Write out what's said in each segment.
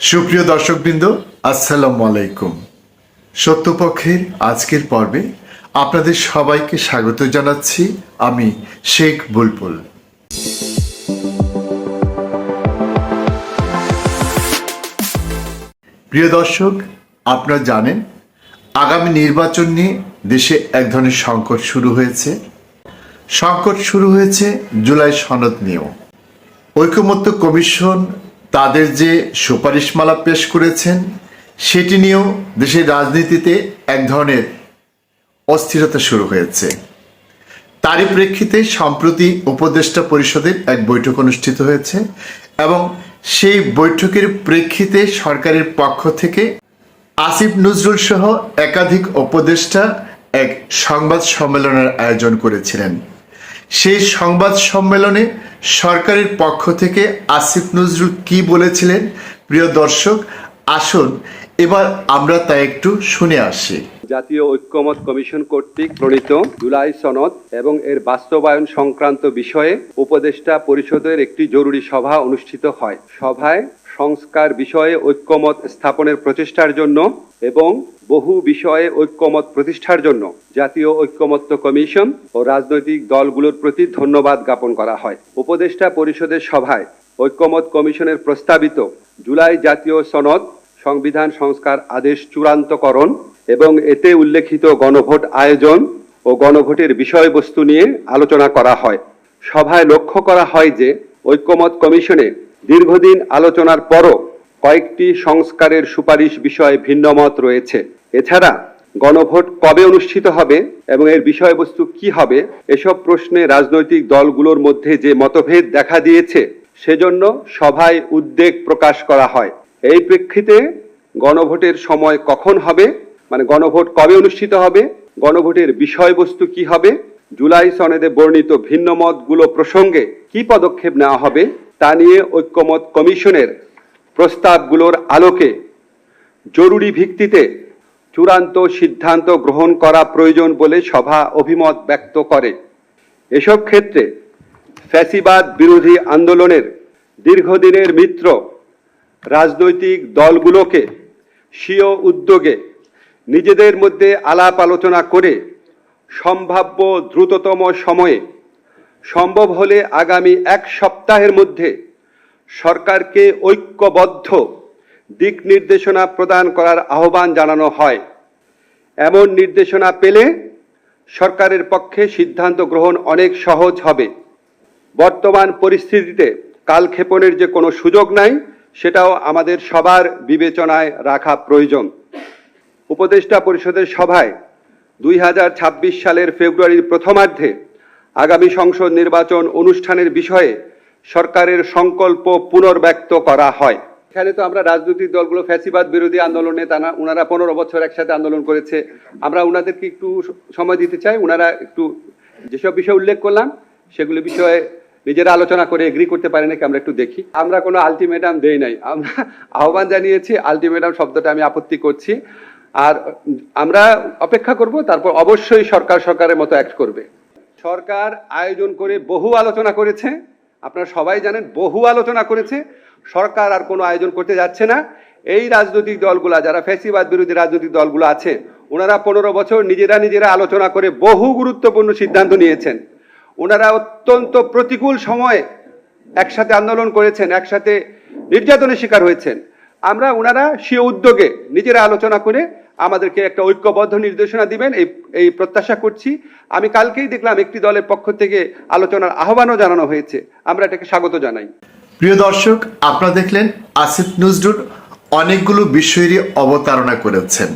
সুপ্রিয় দর্শকবৃন্দ, আসসালামু আলাইকুম। সত্যপক্ষের আজকের পর্বে আপনাদের সবাইকে স্বাগত জানাচ্ছি আমি শেখ বুলবুল। প্রিয় দর্শক, আপনারা জানেন, আগামী নির্বাচন নিয়ে দেশে এক ধরনের সংকট শুরু হয়েছে। সংকট শুরু হয়েছে জুলাই সনদ নিয়েও। ঐকমত্য কমিশন তাদের যে সুপারিশমালা পেশ করেছেন, সেটি নিয়েও দেশের রাজনীতিতে এক ধরনের অস্থিরতা শুরু হয়েছে। তারই প্রেক্ষিতে সম্প্রতি উপদেষ্টা পরিষদের এক বৈঠক অনুষ্ঠিত হয়েছে এবং সেই বৈঠকের প্রেক্ষিতে সরকারের পক্ষ থেকে আসিফ নজরুল সহ একাধিক উপদেষ্টা এক সংবাদ সম্মেলনের আয়োজন করেছিলেন। সেই সংবাদ সম্মেলনে সরকারের পক্ষ থেকে আসিফ নজরুল কি বলেছিলেন? প্রিয় দর্শক, আসুন, এবার আমরা তা একটু শুনে আসি। জাতীয় ঐক্যমত কমিশন কর্তৃক প্রণীত জুলাই সনদ এবং এর বাস্তবায়ন সংক্রান্ত বিষয়ে উপদেষ্টা পরিষদের একটি জরুরি সভা অনুষ্ঠিত হয়। সভায় সংস্কার বিষয়ে ঐক্যমত স্থাপনের প্রচেষ্টার জন্য এবং বহু বিষয়ে ঐক্যমত প্রতিষ্ঠার জন্য জাতীয় ঐক্যমত্য কমিশন ও রাজনৈতিক দলগুলোর প্রতি ধন্যবাদ জ্ঞাপন করা হয়। উপদেষ্টা পরিষদের সভায় ঐক্যমত কমিশনের প্রস্তাবিত জুলাই জাতীয় সনদ সংবিধান সংস্কার আদেশ চূড়ান্তকরণ এবং এতে উল্লেখিত গণভোট আয়োজন ও গণভোটের বিষয়বস্তু নিয়ে আলোচনা করা হয়। সভায় লক্ষ্য করা হয় যে ঐক্যমত কমিশনে দীর্ঘদিন আলোচনার পরও কয়েকটি সংস্কারের সুপারিশ বিষয়ে ভিন্নমত রয়েছে। এছাড়া গণভোট কবে অনুষ্ঠিত হবে এবং এর বিষয়বস্তু কি হবে, এসব প্রশ্নে রাজনৈতিক দলগুলোর মধ্যে যে মতভেদ দেখা দিয়েছে, সেজন্য সভায় উদ্বেগ প্রকাশ করা হয়। এই প্রেক্ষিতে গণভোটের সময় কখন হবে মানে গণভোট কবে অনুষ্ঠিত হবে, গণভোটের বিষয়বস্তু কি হবে জুলাই সনেদে বর্ণিত ভিন্ন মতগুলো প্রসঙ্গে কি পদক্ষেপ নেওয়া হবে তা নিয়ে ঐক্যমত কমিশনের প্রস্তাবগুলোর আলোকে জরুরি ভিত্তিতে চূড়ান্ত সিদ্ধান্ত গ্রহণ করা প্রয়োজন বলে সভা অভিমত ব্যক্ত করে। এসব ক্ষেত্রে ফ্যাসিবাদ বিরোধী আন্দোলনের দীর্ঘদিনের মিত্র রাজনৈতিক দলগুলোকে স্বীয় উদ্যোগে নিজেদের মধ্যে আলাপ আলোচনা করে সম্ভাব্য দ্রুততম সময়ে সম্ভব হলে আগামী এক সপ্তাহের মধ্যে সরকারকে ঐক্যবদ্ধ দিক নির্দেশনা প্রদান করার আহ্বান জানানো হয়। এমন নির্দেশনা পেলে সরকারের পক্ষে সিদ্ধান্ত গ্রহণ অনেক সহজ হবে। বর্তমান পরিস্থিতিতে কালক্ষেপণের যে কোনো সুযোগ নাই, সেটাও আমাদের সবার বিবেচনায় রাখা প্রয়োজন। উপদেষ্টা পরিষদের সভায় দুই হাজার ছাব্বিশ সালের ফেব্রুয়ারির প্রথমার্ধে আগামী সংসদ নির্বাচন অনুষ্ঠানের বিষয়ে সরকারের সংকল্প পুনর্ব্যক্ত করা হয়। এখানে তো আমরা রাজনৈতিক দলগুলো ফ্যাসিবাদ বিরোধী আন্দোলনে তারা ওনারা পনেরো বছর একসাথে আন্দোলন করেছে। আমরা ওনাদেরকে একটু সময় দিতে চাই। ওনারা একটু যেসব বিষয় উল্লেখ করলাম, সেগুলো বিষয়ে নিজেরা আলোচনা করে এগ্রি করতে পারে নাকি আমরা একটু দেখি। আমরা কোনো আলটিমেটাম দেই নাই। আমরা আহ্বান জানিয়েছি, আলটিমেটাম শব্দটা আমি আপত্তি করছি। আর আমরা অপেক্ষা করব, তারপর অবশ্যই সরকার সরকারের মতো অ্যাক্ট করবে। সরকার আয়োজন করে বহু আলোচনা করেছে, আপনারা সবাই জানেন বহু আলোচনা করেছে, সরকার আর কোনো আয়োজন করতে যাচ্ছে না। এই রাজনৈতিক দলগুলা, যারা ফ্যাসিবাদ বিরোধী রাজনৈতিক দলগুলো আছে, ওনারা পনেরো বছর নিজেরা নিজেরা আলোচনা করে বহু গুরুত্বপূর্ণ সিদ্ধান্ত নিয়েছেন। ওনারা অত্যন্ত প্রতিকূল সময়ে একসাথে আন্দোলন করেছেন, একসাথে নির্যাতনের শিকার হয়েছেন। আমরা ওনারা সে উদ্যোগে নিজেরা আলোচনা করে আমাদেরকে একটা ঐক্যবদ্ধ নির্দেশনা দিবেন, এই এই প্রত্যাশা করছি। আমি কালকেই দেখলাম একটি দলের পক্ষ থেকে আলোচনার আহ্বানও জানানো হয়েছে। আমরা এটাকে স্বাগত জানাই। প্রিয় দর্শক, আপনারা দেখলেন আসিফ নজরুল অনেকগুলো বিষয়েরই অবতারণা করেছেন।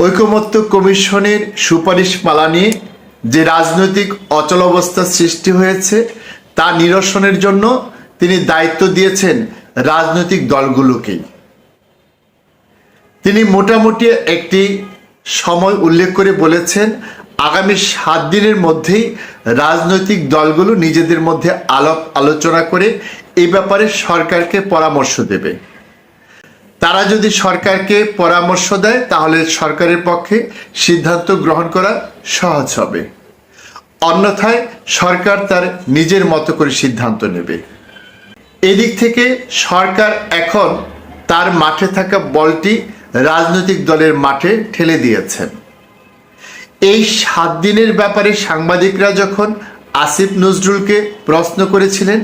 ঐকমত্য কমিশনের সুপারিশ মালা নিয়ে যে রাজনৈতিক অচলাবস্থা সৃষ্টি হয়েছে, তা নিরসনের জন্য তিনি দায়িত্ব দিয়েছেন রাজনৈতিক দলগুলোকেই। তিনি মোটামুটি একটি সময় উল্লেখ করে বলেছেন, আগামী সাত দিনের মধ্যেই রাজনৈতিক দলগুলো নিজেদের মধ্যে আলাপ আলোচনা করে এই ব্যাপারে সরকারকে পরামর্শ দেবে। তারা যদি সরকারকে পরামর্শ দেয়, তাহলে সরকারের পক্ষে সিদ্ধান্ত গ্রহণ করা সহজ হবে। অন্যথায় সরকার তার নিজের মতো করে সিদ্ধান্ত নেবে। এদিক থেকে সরকার এখন তার মাঠে থাকা বলটি রাজনৈতিক দলের মাঠে ঠেলে দিয়েছেন। এই সাত দিনের ব্যাপারে সাংবাদিকরা যখন আসিফ নজরুলকে প্রশ্ন করেছিলেন,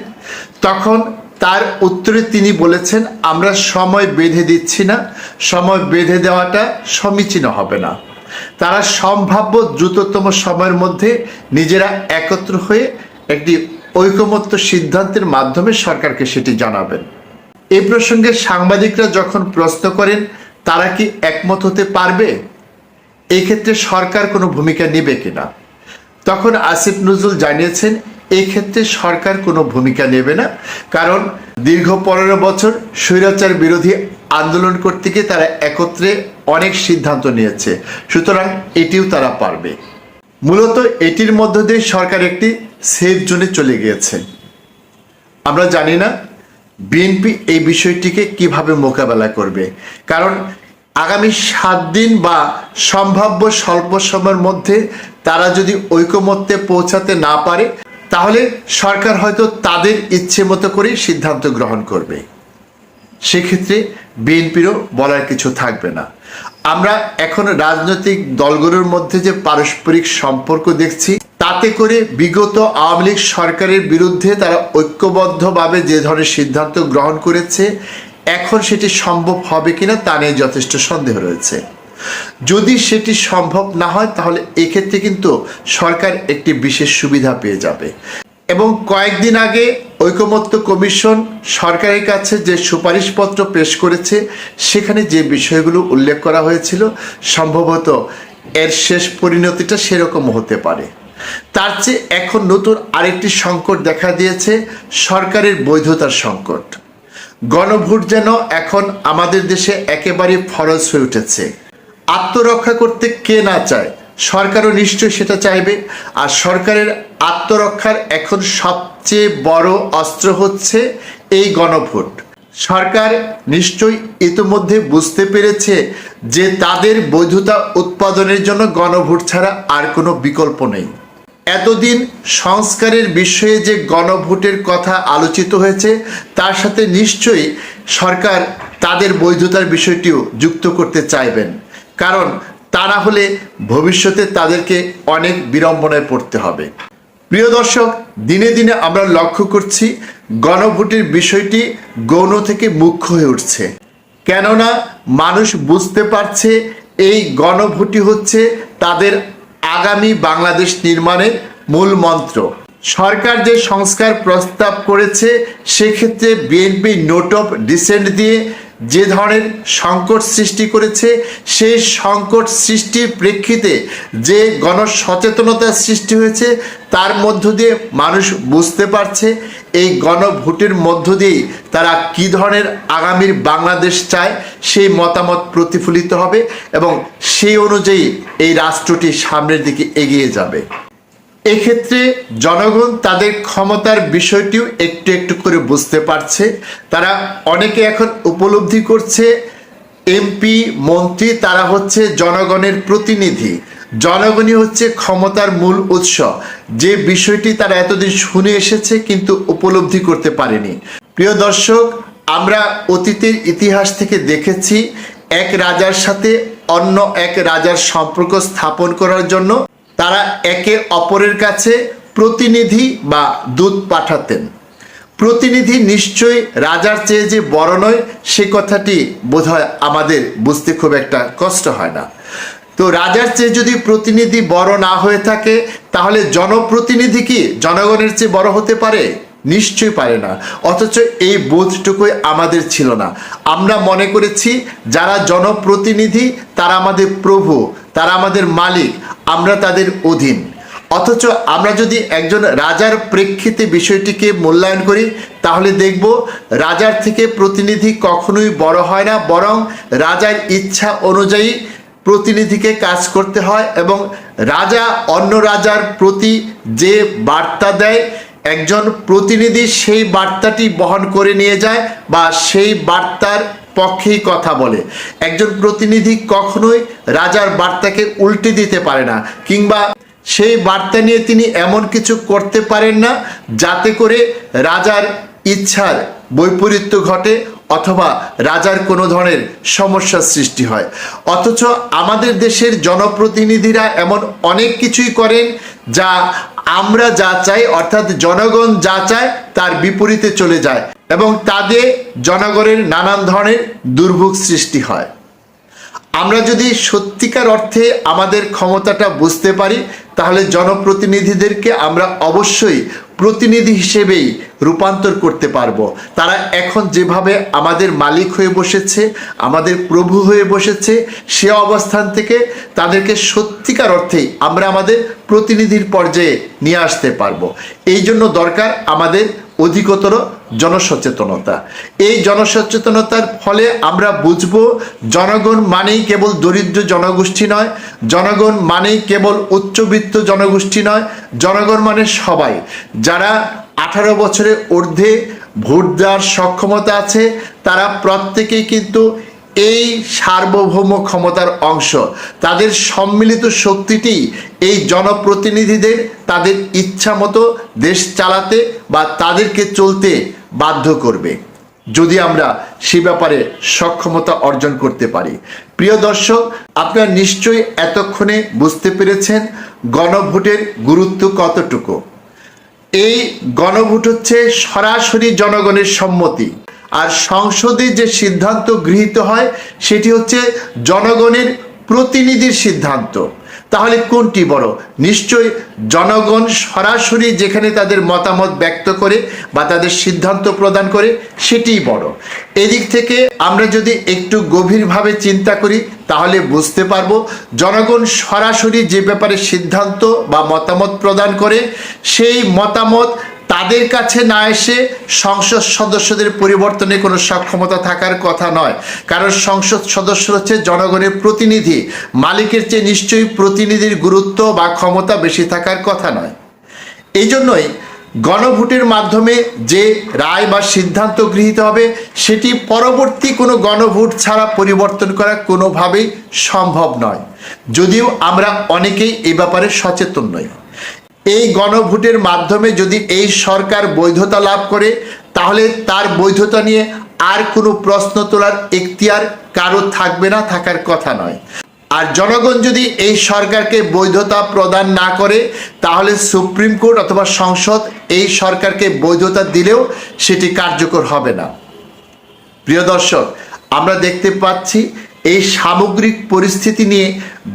তখন তার উত্তরে তিনি বলেছেন, আমরা সময় বেঁধে দিচ্ছি না, সময় বেঁধে দেওয়াটা সমীচীন হবে না। তারা সম্ভাব্য দ্রুততম সময়ের মধ্যে নিজেরা একত্র হয়ে একটি ঐকমত্য সিদ্ধান্তের মাধ্যমে সরকারকে সেটি জানাবেন। এই প্রসঙ্গে সাংবাদিকরা যখন প্রশ্ন করেন তারা কি একমত হতে পারবে? এই ক্ষেত্রে সরকার কোনো ভূমিকা নেবে কিনা? তখন আসিফ নজরুল জানিয়েছেন এই ক্ষেত্রে সরকার কোনো ভূমিকা নেবে না। কারণ দীর্ঘ পনেরো বছর স্বৈরাচার বিরোধী আন্দোলন করতে গিয়ে তারা একত্রে অনেক সিদ্ধান্ত নিয়েছে। সুতরাং এটিও তারা পারবে। মূলত এটির মধ্য দিয়ে সরকার একটি সেফ জোনে চলে গিয়েছে। আমরা জানি না বিএনপি এই বিষয়টিকে কীভাবে মোকাবেলা করবে? কারণ আগামী সাত দিন বা সম্ভাব্য স্বল্প সময়ের মধ্যে তারা যদি ঐকমত্যে পৌঁছাতে না পারে, তাহলে সরকার হয়তো তাদের ইচ্ছে মতো করেই সিদ্ধান্ত গ্রহণ করবে। সেক্ষেত্রে বিএনপিরও বলার কিছু থাকবে না। আমরা এখন রাজনৈতিক দলগুলোর মধ্যে যে পারস্পরিক সম্পর্ক দেখছি, তাতে করে বিগত আওয়ামী লীগ সরকারের বিরুদ্ধে তারা ঐক্যবদ্ধভাবে যে ধরনের সিদ্ধান্ত গ্রহণ করেছে, এখন সেটি সম্ভব হবে কিনা তা নিয়ে যথেষ্ট সন্দেহ রয়েছে। যদি সেটি সম্ভব না হয়, তাহলে এক্ষেত্রে কিন্তু সরকার একটি বিশেষ সুবিধা পেয়ে যাবে। এবং কয়েকদিন আগে ঐকমত্য কমিশন সরকারের কাছে যে সুপারিশপত্র পেশ করেছে, সেখানে যে বিষয়গুলো উল্লেখ করা হয়েছিল, সম্ভবত এর শেষ পরিণতিটা সেরকম হতে পারে। তার চেয়ে এখন নতুন আরেকটি সংকট দেখা দিয়েছে, সরকারের বৈধতার সংকট। গণভোট যেন এখন আমাদের দেশে একেবারে ফরজ হয়ে উঠেছে। আত্মরক্ষা করতে কে না চায়, সরকারও নিশ্চয়ই সেটা চাইবে, আর সরকারের আত্মরক্ষার এখন সবচেয়ে বড় অস্ত্র হচ্ছে এই গণভোট। সরকার নিশ্চয়ই ইতিমধ্যে বুঝতে পেরেছে যে তাদের বৈধতা উৎপাদনের জন্য গণভোট ছাড়া আর কোনো বিকল্প নেই। এতদিন সংস্কারের বিষয়ে যে গণভোটের কথা আলোচিত হয়েছে, তার সাথে নিশ্চয়ই সরকার তাদের বৈধতার বিষয়টিও যুক্ত করতে চাইবেন। কারণ তা না হলে ভবিষ্যতে তাদেরকে অনেক বিড়ম্বনায় পড়তে হবে। প্রিয় দর্শক, দিনে দিনে আমরা লক্ষ্য করছি গণভোটের বিষয়টি গৌণ থেকে মুখ্য হয়ে উঠছে। কেননা মানুষ বুঝতে পারছে এই গণভোটই হচ্ছে তাদের আগামী বাংলাদেশ নির্মাণের মূল মন্ত্র। সরকার যে সংস্কার প্রস্তাব করেছে, সেক্ষেত্রে বিএনপি নোট অফ ডিসেন্ট দিয়ে যে ধরনের সংকট সৃষ্টি করেছে, সেই সংকট সৃষ্টির প্রেক্ষিতে যে গণসচেতনতা সৃষ্টি হয়েছে, তার মধ্য দিয়ে মানুষ বুঝতে পারছে এই গণভোটের মধ্য দিয়েই তারা কী ধরনের আগামীর বাংলাদেশ চায়, সেই মতামত প্রতিফলিত হবে এবং সেই অনুযায়ী এই রাষ্ট্রটি সামনের দিকে এগিয়ে যাবে। এক্ষেত্রে জনগণ তাদের ক্ষমতার বিষয়টিও একটু একটু করে বুঝতে পারছে। তারা অনেকে এখন উপলব্ধি করছে, এমপি, মন্ত্রী, তারা হচ্ছে জনগণের প্রতিনিধি। জনগণই হচ্ছে ক্ষমতার মূল উৎস। যে বিষয়টি তারা এতদিন শুনে এসেছে কিন্তু উপলব্ধি করতে পারেনি। প্রিয় দর্শক, আমরা অতীতের ইতিহাস থেকে দেখেছি, এক রাজার সাথে অন্য এক রাজার সম্পর্ক স্থাপন করার জন্য তারা একে অপরের কাছে প্রতিনিধি বা দূত পাঠাতেন। প্রতিনিধি নিশ্চয়ই রাজার চেয়ে যে বড় নয়, সে কথাটি বোধহয় আমাদের বুঝতে খুব একটা কষ্ট হয় না। তো রাজার চেয়ে যদি প্রতিনিধি বড় না হয়ে থাকে, তাহলে জনপ্রতিনিধি কি জনগণের চেয়ে বড় হতে পারে? নিশ্চয়ই পারে না। অথচ এই বোধটুকুই আমাদের ছিল না। আমরা মনে করেছি, যারা জনপ্রতিনিধি, তারা আমাদের প্রভু, তারা আমাদের মালিক। আমরা তাদের অধীন। অথচ আমরা যদি একজন রাজার প্রেক্ষিতে বিষয়টিকে মূল্যায়ন করি, তাহলে দেখব রাজার থেকে প্রতিনিধি কখনোই বড় হয় না, বরং রাজার ইচ্ছা অনুযায়ী প্রতিনিধিকে কাজ করতে হয় এবং রাজা অন্য রাজার প্রতি যে বার্তা দেয়, একজন প্রতিনিধি সেই বার্তাটি বহন করে নিয়ে যায় বা সেই বার্তার পক্ষেই কথা বলে। একজন প্রতিনিধি কখনোই রাজার বার্তাকে উল্টে দিতে পারে না, কিংবা সেই বার্তা নিয়ে তিনি এমন কিছু করতে পারেন না, যাতে করে রাজার ইচ্ছার বৈপরীত্য ঘটে অথবা রাজার কোনো ধরনের সমস্যার সৃষ্টি হয়। অথচ আমাদের দেশের জনপ্রতিনিধিরা এমন অনেক কিছুই করেন, যা আমরা যা চাই, অর্থাৎ জনগণ যা চায়, তার বিপরীতে চলে যায়। এবং তাদের জনগণের নানান ধরনের দুর্ভোগ সৃষ্টি হয়। আমরা যদি সত্যিকার অর্থে আমাদের ক্ষমতাটা বুঝতে পারি, তাহলে জনপ্রতিনিধিদেরকে আমরা অবশ্যই প্রতিনিধি হিসেবেই রূপান্তর করতে পারব। তারা এখন যেভাবে আমাদের মালিক হয়ে বসেছে, আমাদের প্রভু হয়ে বসেছে, সে অবস্থান থেকে তাদেরকে সত্যিকার অর্থেই আমরা আমাদের প্রতিনিধির পর্যায়ে নিয়ে আসতে পারব। এই জন্য দরকার আমাদের অধিকতর জনসচেতনতা। এই জনসচেতনতার ফলে আমরা বুঝব জনগণ মানেই কেবল দরিদ্র জনগোষ্ঠী নয়, জনগণ মানেই কেবল উচ্চবিত্ত জনগোষ্ঠী নয়, জনগণ মানে সবাই। যারা আঠারো বছরের ঊর্ধ্বে ভোট দেওয়ার সক্ষমতা আছে, তারা প্রত্যেকেই কিন্তু এই সার্বভৌম ক্ষমতার অংশ। তাদের সম্মিলিত শক্তিটি এই জনপ্রতিনিধিদের, তাদের ইচ্ছা মতো দেশ চালাতে বা তাদেরকে চলতে বাধ্য করবে। যদি আমরা সে ব্যাপারে সক্ষমতা অর্জন করতে পারি। প্রিয় দর্শক, আপনারা নিশ্চয়ই এতক্ষণে বুঝতে পেরেছেন গণভোটের গুরুত্ব কতটুকু। এই গণভোট হচ্ছে সরাসরি জনগণের সম্মতি। আর সংসদে যে সিদ্ধান্ত গৃহীত হয়, সেটি হচ্ছে জনগণের প্রতিনিধির সিদ্ধান্ত। তাহলে কোনটি বড়? নিশ্চয়ই জনগণ সরাসরি যেখানে তাদের মতামত ব্যক্ত করে বা তাদের সিদ্ধান্ত প্রদান করে, সেটিই বড়। এদিক থেকে আমরা যদি একটু গভীরভাবে চিন্তা করি, তাহলে বুঝতে পারব জনগণ সরাসরি যে ব্যাপারে সিদ্ধান্ত বা মতামত প্রদান করে, সেই মতামত তাদের কাছে না এসে সংসদ সদস্যদের পরিবর্তনে কোনো সক্ষমতা থাকার কথা নয়। কারণ সংসদ সদস্য হচ্ছে জনগণের প্রতিনিধি। মালিকের চেয়ে নিশ্চয়ই প্রতিনিধির গুরুত্ব বা ক্ষমতা বেশি থাকার কথা নয়। এই জন্যই গণভোটের মাধ্যমে যে রায় বা সিদ্ধান্ত গৃহীত হবে, সেটি পরবর্তী কোনো গণভোট ছাড়া পরিবর্তন করা কোনোভাবেই সম্ভব নয়। যদিও আমরা অনেকেই এই ব্যাপারে সচেতন নই। এই গণভোটের মাধ্যমে যদি এই সরকার বৈধতা লাভ করে, তাহলে তার বৈধতা নিয়ে আর কোনো প্রশ্ন তোলার এখতিয়ার কারও থাকবে না, থাকার কথা নয়। আর জনগণ যদি এই সরকারকে বৈধতা প্রদান না করে, তাহলে সুপ্রিম কোর্ট অথবা সংসদ এই সরকারকে বৈধতা দিলেও সেটি কার্যকর হবে না। প্রিয় দর্শক, আমরা দেখতে পাচ্ছি এই সামগ্রিক পরিস্থিতি নিয়ে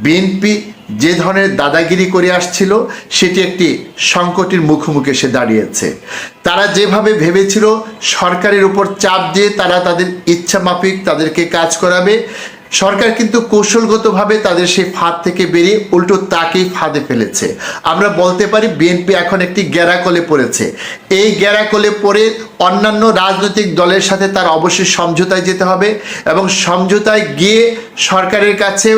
বিএনপি যে ধরনের দাদাগিরি করে আসছিল, সেটি একটি সংকটের মুখোমুখি এসে দাঁড়িয়েছে। তারা যেভাবে ভেবেছিল, সরকারের উপর চাপ দিয়ে তারা তাদের ইচ্ছা মাফিক তাদেরকে কাজ করাবে, সরকার কিন্তু কৌশলগতভাবে তাদের সেই ফাঁদ থেকে বেরিয়ে উল্টো তাকেই ফাঁদে ফেলেছে। আমরা বলতে পারি, বিএনপি এখন একটি গ্যারাকলে পড়েছে। এই গ্যারাকলে পড়ে অন্যান্য রাজনৈতিক দলের সাথে তার অবশ্যই সমঝোতায় যেতে হবে এবং সমঝোতায় গিয়ে সরকারের কাছে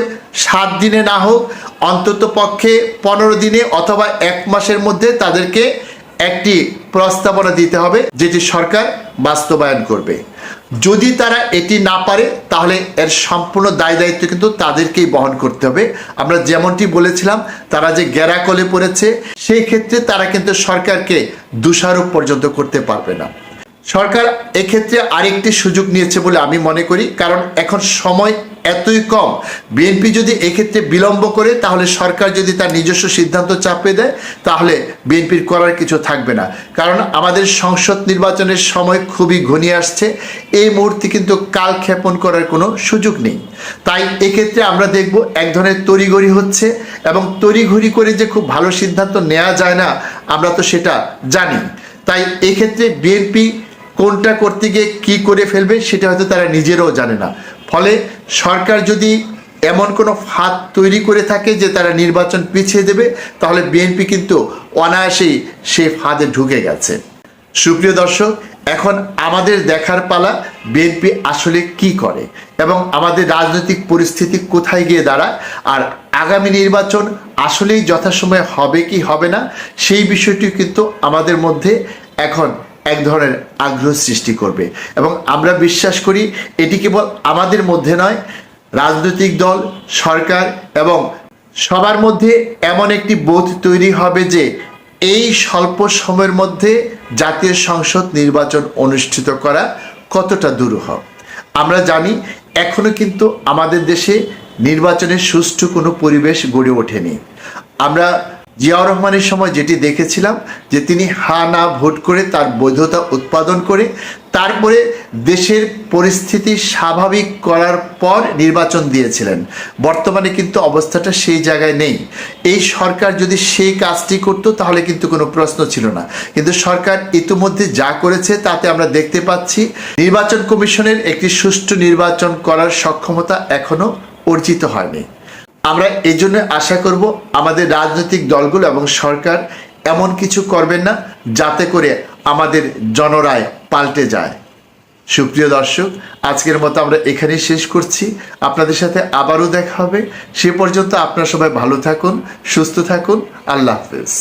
সাত দিনে না হোক অন্তত পক্ষে পনেরো দিনে অথবা এক মাসের মধ্যে তাদেরকে একটি প্রস্তাবনা দিতে হবে, যেটি সরকার বাস্তবায়ন করবে। যদি তারা এটি না পারে, তাহলে এর সম্পূর্ণ দায় দায়িত্ব কিন্তু তাদেরকেই বহন করতে হবে। আমরা যেমনটি বলেছিলাম, তারা যে গ্যারাকলে পড়েছে, সেই ক্ষেত্রে তারা কিন্তু সরকারকে দোষারোপ পর্যন্ত করতে পারবে না। সরকার এক্ষেত্রে আরেকটি সুযোগ নিয়েছে বলে আমি মনে করি, কারণ এখন সময় এতই কম। বিএনপি যদি এক্ষেত্রে বিলম্ব করে, তাহলে সরকার যদি তার নিজস্ব সিদ্ধান্ত চাপিয়ে দেয়, তাহলে বিএনপির করার কিছু থাকবে না। কারণ আমাদের সংসদ নির্বাচনের সময় খুবই ঘনিয়ে আসছে, এই মুহূর্তে কিন্তু কাল ক্ষেপণ করার কোনো সুযোগ নেই। তাই এক্ষেত্রে আমরা দেখব এক ধরনের তড়িঘড়ি হচ্ছে, এবং তড়িঘড়ি করে যে খুব ভালো সিদ্ধান্ত নেওয়া যায় না, আমরা তো সেটা জানি। তাই এক্ষেত্রে বিএনপি কোনটা করতে গিয়ে কি করে ফেলবে সেটা হয়তো তারা নিজেরাও জানে না। ফলে সরকার যদি এমন কোনো ফাঁদ তৈরি করে থাকে যে তারা নির্বাচন পিছিয়ে দেবে, তাহলে বিএনপি কিন্তু অনায়াসেই সেই ফাঁদে ঢুকে গেছে। সুপ্রিয় দর্শক, এখন আমাদের দেখার পালা বিএনপি আসলে কি করে এবং আমাদের রাজনৈতিক পরিস্থিতি কোথায় গিয়ে দাঁড়ায় আর আগামী নির্বাচন আসলেই যথাসময়ে হবে কি হবে না, সেই বিষয়টি কিন্তু আমাদের মধ্যে এখন এক ধরনের আগ্রহ সৃষ্টি করবে। এবং আমরা বিশ্বাস করি এটি কেবল আমাদের মধ্যে নয়, রাজনৈতিক দল, সরকার এবং সবার মধ্যে এমন একটি বোধ তৈরি হবে যে এই স্বল্প সময়ের মধ্যে জাতীয় সংসদ নির্বাচন অনুষ্ঠিত করা কতটা দুরূহ। আমরা জানি এখনও কিন্তু আমাদের দেশে নির্বাচনের সুষ্ঠু কোনো পরিবেশ গড়ে ওঠেনি। আমরা জিয়াউর রহমানের সময় যেটি দেখেছিলাম, যে তিনি হা না ভোট করে তার বৈধতা উৎপাদন করে, তারপরে দেশের পরিস্থিতি স্বাভাবিক করার পর নির্বাচন দিয়েছিলেন। বর্তমানে কিন্তু অবস্থাটা সেই জায়গায় নেই। এই সরকার যদি সেই কাজটি করত, তাহলে কিন্তু কোনো প্রশ্ন ছিল না। কিন্তু সরকার ইতিমধ্যে যা করেছে, তাতে আমরা দেখতে পাচ্ছি, নির্বাচন কমিশনের একটি সুষ্ঠু নির্বাচন করার সক্ষমতা এখনও অর্জিত হয়নি। আমরা এই জন্য আশা করব আমাদের রাজনৈতিক দলগুলো এবং সরকার এমন কিছু করবেন না যাতে করে আমাদের জনরায় পাল্টে যায়। সুপ্রিয় দর্শক, আজকের মতো আমরা এখানেই শেষ করছি। আপনাদের সাথে আবারও দেখা হবে। সে পর্যন্ত আপনারা সবাই ভালো থাকুন, সুস্থ থাকুন। আল্লাহ হাফেজ।